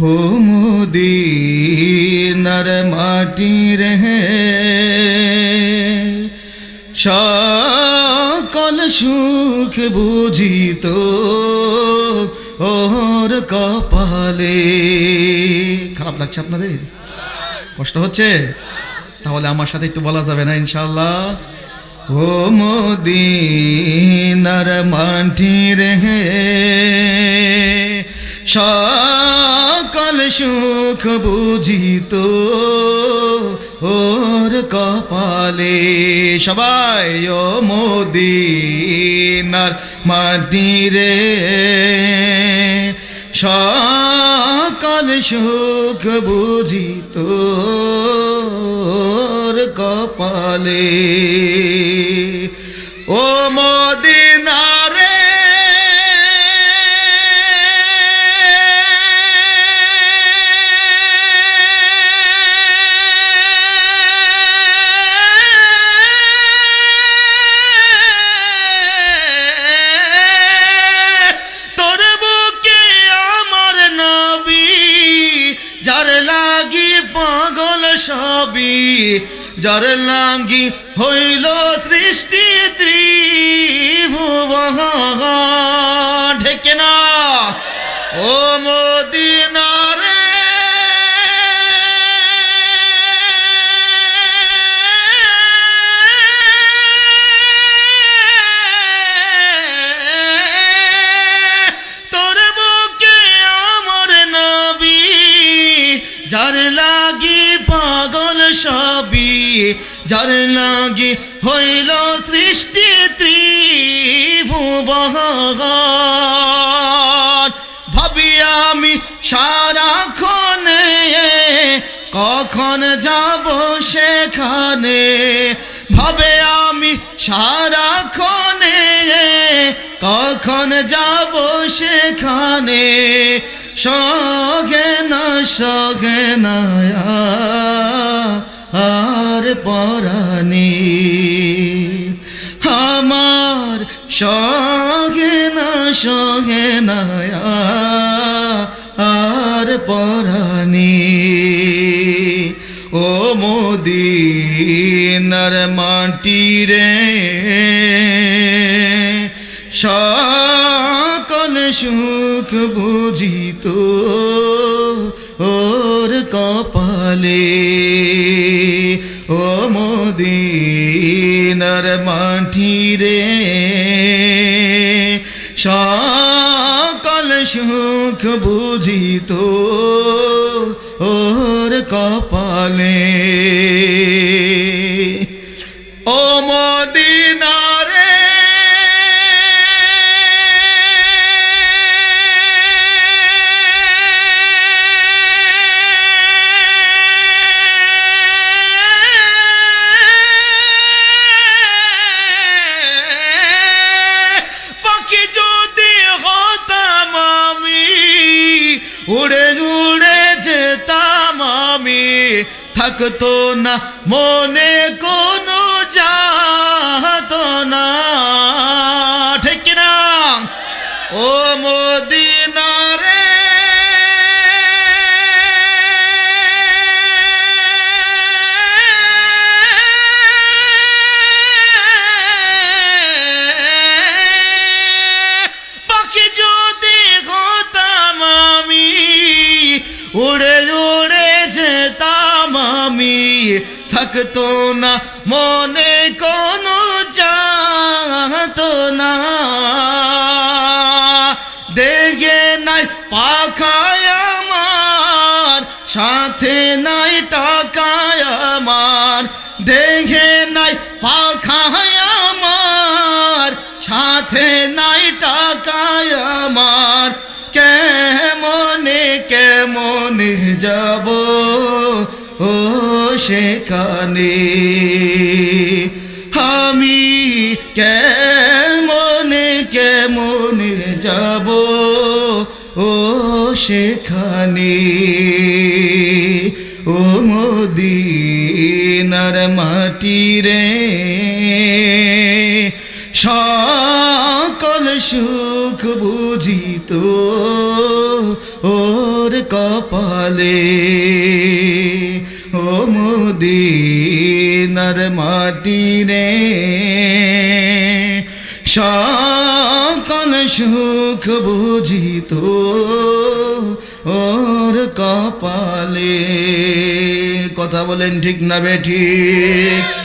হো মোদিনার মাটি রে সকল সুখ বুঝিত ওর কপালে। খারাপ লাগছে আপনাদের? কষ্ট হচ্ছে? তাহলে আমার সাথে একটু বলা যাবে না ইনশাল্লাহ ও মোদিনার মাটি রে সকল সুখ বুঝিত ওর কপালে সবাই ও মোদিনার মাটি রে। সকল সুখ বুঝিত ওর কপালে ও মদিনারে যার লাগি হইল সৃষ্টি ত্রিভুবন। ঢেকে না। ও মদিনারে যার লাগি হইল সৃষ্টি ত্রিভুবন। ভাবি আমি সারাক্ষণে কখন যাব সেখানে? ভাবে আমি সারাক্ষণে কখন যাব সেখানে? সগে না সগে না আর পরানি আমার সগে না না আর পরানি ও মোদিনার মাটি রে, সকল সুখ বুঝিত ওর কপালে। মোদিনার মাটি রে। সকল সুখ বুঝিত ওর কপালে। ও মদিনারে থাকতো না মনে কোনো যাত না। ঠিক না ও হতাম আমি উড়ে আমি থাকতো না, মনে কোনো যাত না। দেখে নাই পাখায় আমার, সাথে নাই টাকায় আমার। দেখে নাই পাখায় আমার, সাথে নাই টাকায় আমার। কেমনে কেমনে যাব? ও সেখানে আমি কেমনে কেমনে যাব? ও সেখানে ও মদিনার মাটি রে সকল সুখ বুঝিত। কপালে। ও মদিনার মাটি রে সকল সুখ বুঝিত ওর কপালে। কথা বলেন ঠিক না বে ঠিক?